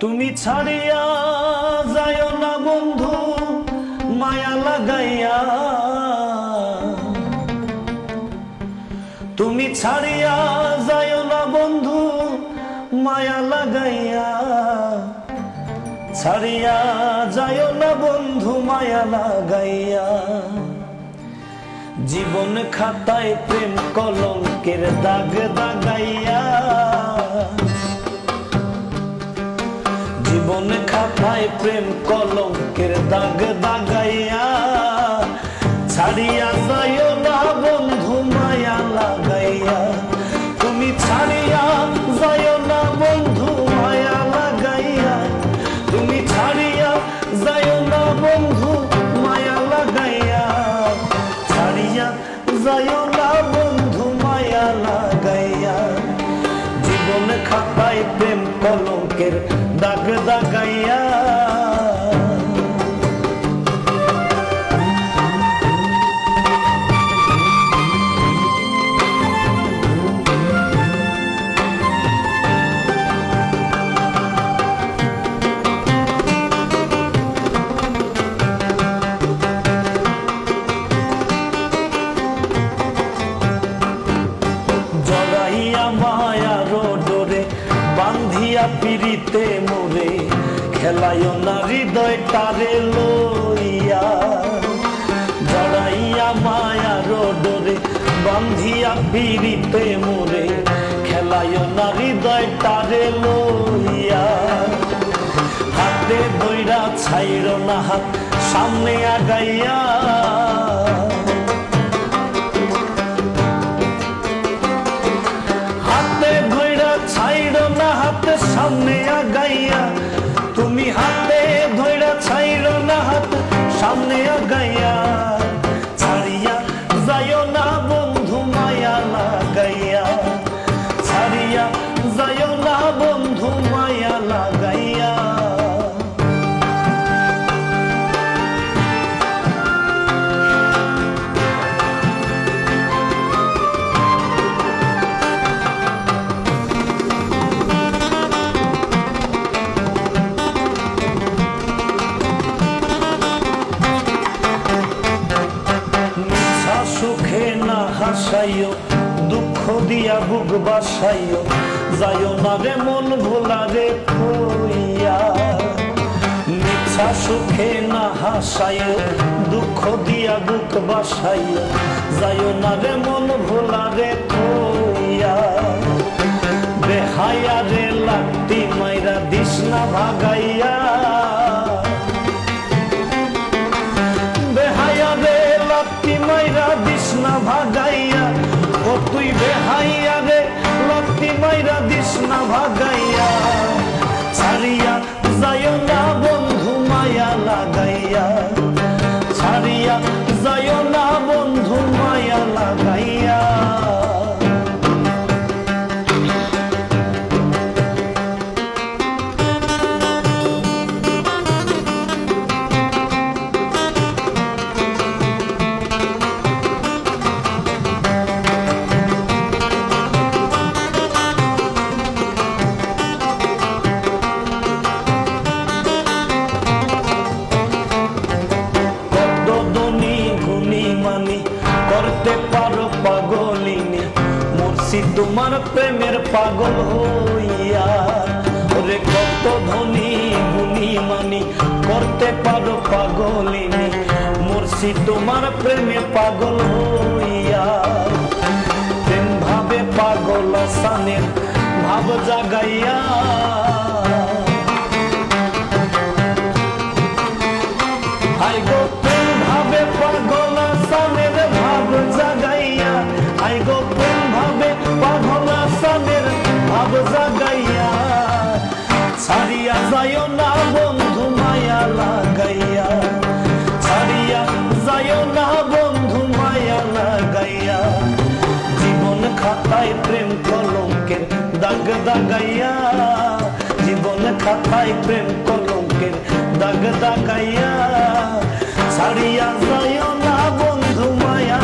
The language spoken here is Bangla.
তুমি ছাড়িয়া যায় না বন্ধু, মায়া লাগাইয়া। তুমি ছাড়িয়া যায় না বন্ধু, মায়া লাগাইয়া। ছাড়িয়া যায় না বন্ধু, মায়া লাগাইয়া। জীবন খাতায় প্রেম কলঙ্কের দাগ দাগাইয়া। জীবন খাতায় প্রেম কলঙ্কের দাগ দাগাইয়া। ছাড়িয়া দাগ দাগাইয়া বান্ধিয়া পিরিতে মোরে, খেলায় না হৃদয় তারে লইয়া। জড়াইয়া মায়া রোডরে, বান্ধিয়া পিরিতে মোরে, খেলায় না হৃদয় তারে লইয়া। হাতে বইরা ছাইর না হাত, সামনে আগাইয়া। হাতে সামনে আগাইয়া, তুমি হাতে ধৈরা ছাইড় না হাত, সামনে আগাইয়া। ছাড়িয়া যাইও না বন্ধু, মায়া লাগাইয়া। হাসাইও দুঃখ দিয়া বুক বাসাইও। যাইও না রে মন ভোলা রে কইয়া মিছা সুখে না হাসাইও, দুঃখ দিয়া বুক বাসাইও। যাইও না রে মন ভোলা রে কইয়া বেহায়া রে লাগতি মাইরা দিস না ভাগাইয়া। তুই বেহাইয়া রে লক্ষ্মী মাইরা দিস না ভাগাইয়া। ছাড়িয়া যাইও না বন্ধু, মায়া লাগাইয়া। ছাড়িয়া যাইও করতে পারো পাগলিনি। মুর্শি তোমার প্রেমের পাগল হইয়া। ওরে কত ধনী গুনি মানি করতে পারো পাগলিনি। মুর্শি তোমার প্রেমে পাগল হইয়া। প্রেম ভাবে পাগল সানের ভাব জাগাইয়া। আই গো দাগ দাগাইয়া জীবন খাতায় প্রেম কলঙ্কের দাগ দাগাইয়া ছাড়িয়া যায় না বন্ধু মায়া